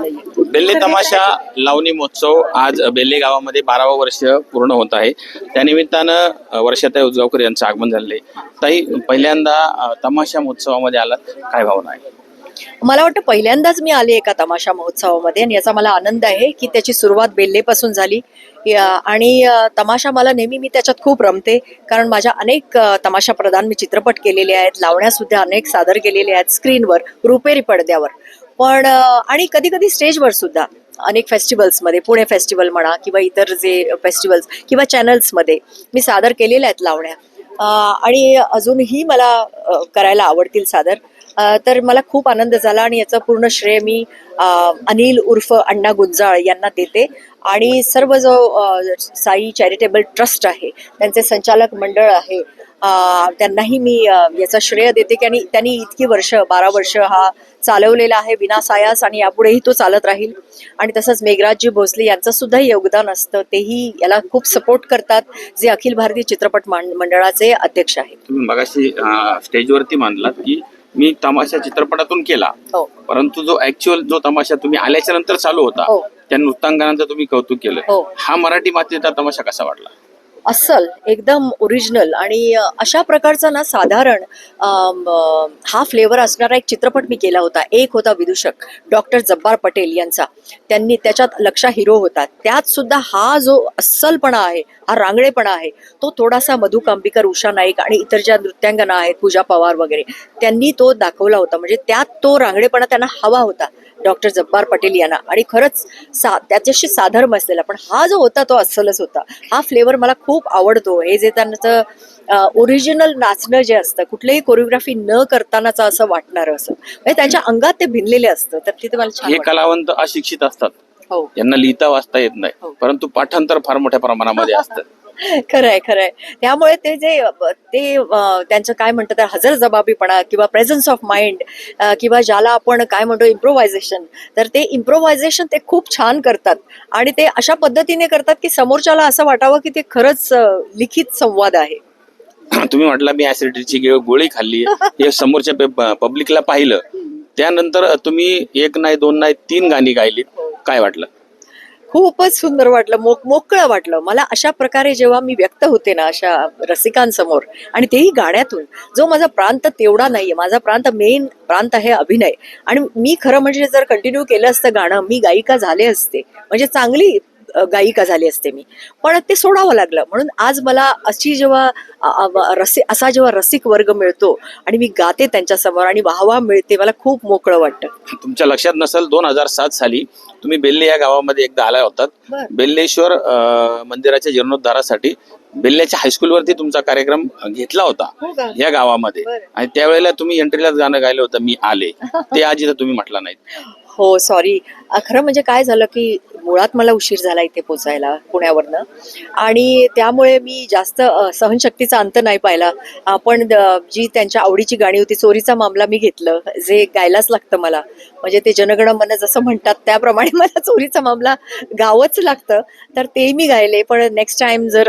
बेल्ले तमाशा लावणी महोत्सव आज बेल्ले गावामध्ये बारावं वर्ष पूर्ण होत आहे. त्यानिमित्तानं वर्षाताई उजगावकर यांचं आगमन झालेलं ताई पहिल्यांदा तमाशा महोत्सवामध्ये आलात काय भावना आहे? मला वाटतं पहिल्यांदाच मी आले एका तमाशा महोत्सवामध्ये आणि याचा मला आनंद आहे की त्याची सुरुवात बेल्लेपासून झाली. आणि तमाशा मला नेहमी मी त्याच्यात खूप रमते. कारण माझ्या अनेक तमाशा प्रधान मी चित्रपट केलेले आहेत लावण्या सुद्धा अनेक सादर केलेले आहेत स्क्रीनवर रुपेरी पडद्यावर. पण आणि कधी कधी स्टेजवर सुद्धा अनेक फेस्टिवल्समध्ये पुणे फेस्टिवल म्हणा किंवा इतर जे फेस्टिवल्स किंवा चॅनल्समध्ये मी सादर केलेल्या आहेत लावण्या. आणि अजूनही मला करायला आवडतील सादर. तर मला खूप आनंद झाला आणि याचं पूर्ण श्रेय मी अनिल उर्फ अण्णा गुंजाळ यांना देते. आणि सर्व जो साई चॅरिटेबल ट्रस्ट आहे त्यांचे संचालक मंडळ आहे त्यांनाही मी याचं श्रेय देते की आणि त्यांनी इतकी वर्ष बारा वर्ष हा चालवलेला आहे विनासायास आणि यापुढेही तो चालत राहील. आणि तसंच मेघराजजी भोसले यांचं सुद्धा योगदान असतं तेही याला खूप सपोर्ट करतात जे अखिल भारतीय चित्रपट मंडळाचे अध्यक्ष आहेत. तुम्ही मगाशी स्टेजवरती मांडलात की मी तमाशा चित्रपटातून केला. हो. परंतु जो ऍक्च्युअल जो तमाशा तुम्ही आल्याच्यानंतर चालू होता हो. त्या नृत्यांगनांचं तुम्ही कौतुक केलं. हो. हा मराठी मातीचा तमाशा कसा वाटला? अस्सल एकदम ओरिजिनल आणि अशा प्रकारचा ना साधारण हा फ्लेवर असणारा एक चित्रपट मी केला होता. एक होता विदूषक डॉक्टर जब्बार पटेल यांचा. त्यांनी त्याच्यात लक्षा हिरो होता. त्यात सुद्धा हा जो अस्सलपणा आहे हा रांगडेपणा आहे तो थोडासा मधु कांबिकर उषा नाईक आणि इतर ज्या नृत्यांगना आहेत पूजा पवार वगैरे त्यांनी तो दाखवला होता. म्हणजे त्यात तो रांगडेपणा त्यांना हवा होता. डॉक्टर जब्बार पटेल यांना. आणि खरंच सा त्याच्याशी साधर्म असलेला पण हा जो होता तो अस्सलच होता. हा फ्लेवर मला खूप आवडतो. हे जे त्यांचं ओरिजिनल नाचणं जे असतं कुठलीही कोरिओग्राफी न करतानाच असं वाटणारं असं. म्हणजे त्यांच्या अंगात ते भिनलेले असतं. तर तिथे मला छान हे. कलावंत अशिक्षित असतात. हो. यांना लिहिता वाचता येत नाही. हो. परंतु पाठांतर फार मोठ्या प्रमाणामध्ये असतं. खरंय खरंय. त्यामुळे ते जे ते त्यांचं काय म्हणतात ते हजर जबाबीपणा किंवा प्रेझन्स ऑफ माइंड किंवा ज्याला आपण काय म्हणतो इम्प्रोव्हायझेशन तर ते इम्प्रोव्हायझेशन ते खूप छान करतात. आणि ते अशा पद्धतीने करतात की समोरच्याला असं वाटावं की ते खरंच लिखित संवाद आहे. तुम्ही म्हटला मी ऍसिडिटीची गोळी खाल्ली हे समोरच्या पब्लिकला पाहिलं. त्यानंतर तुम्ही एक नाही दोन नाही तीन गाणी गायली काय वाटलं? खूपच सुंदर वाटलं मोक मोकळं वाटलं. मला अशा प्रकारे जेव्हा मी व्यक्त होते ना अशा रसिकांसमोर आणि तेही गाण्यातून जो माझा प्रांत तेवढा नाहीये माझा प्रांत मेन प्रांत आहे अभिनय. आणि मी खरं म्हणजे जर कंटिन्यू केलं असतं गाणं मी गायिका झाले असते. म्हणजे चांगली गायिका झाली असते मी. पण ते सोडावं लागलं. म्हणून आज मला अशी जेव्हा अ, अ, रसि असा जेव्हा रसिक वर्ग मिळतो आणि मी गाते त्यांच्यासमोर आणि वाहवा मिळते मला खूप मोकळं वाटतं. तुमच्या लक्षात नसेल दोन हजार सात साली तुम्ही बेल्ले या गावामध्ये एकदा आला होतात. बेल्लेश्वर मंदिराच्या जीर्णोद्धारासाठी बेल्ल्याच्या हायस्कूलवरती तुमचा कार्यक्रम घेतला होता हो? या गावामध्ये. आणि त्यावेळेला तुम्ही एंट्रीलाच गाणं गायलं होतं मी आले. ते आज इथं तुम्ही म्हटलं नाही हो सॉरी खरं म्हणजे काय झालं की मुळात मला उशीर झाला इथे पोचायला पुण्यावरनं. आणि त्यामुळे मी जास्त सहनशक्तीचा अंत नाही पाहिला. आपण पण जी त्यांच्या आवडीची गाणी होती चोरीचा मामला मी घेतलं जे गायलाच लागतं मला. म्हणजे ते जनगण मन जसं म्हणतात त्याप्रमाणे मला चोरीचा मामला गावंच लागतं. तर ते मी गायले. पण नेक्स्ट टाइम जर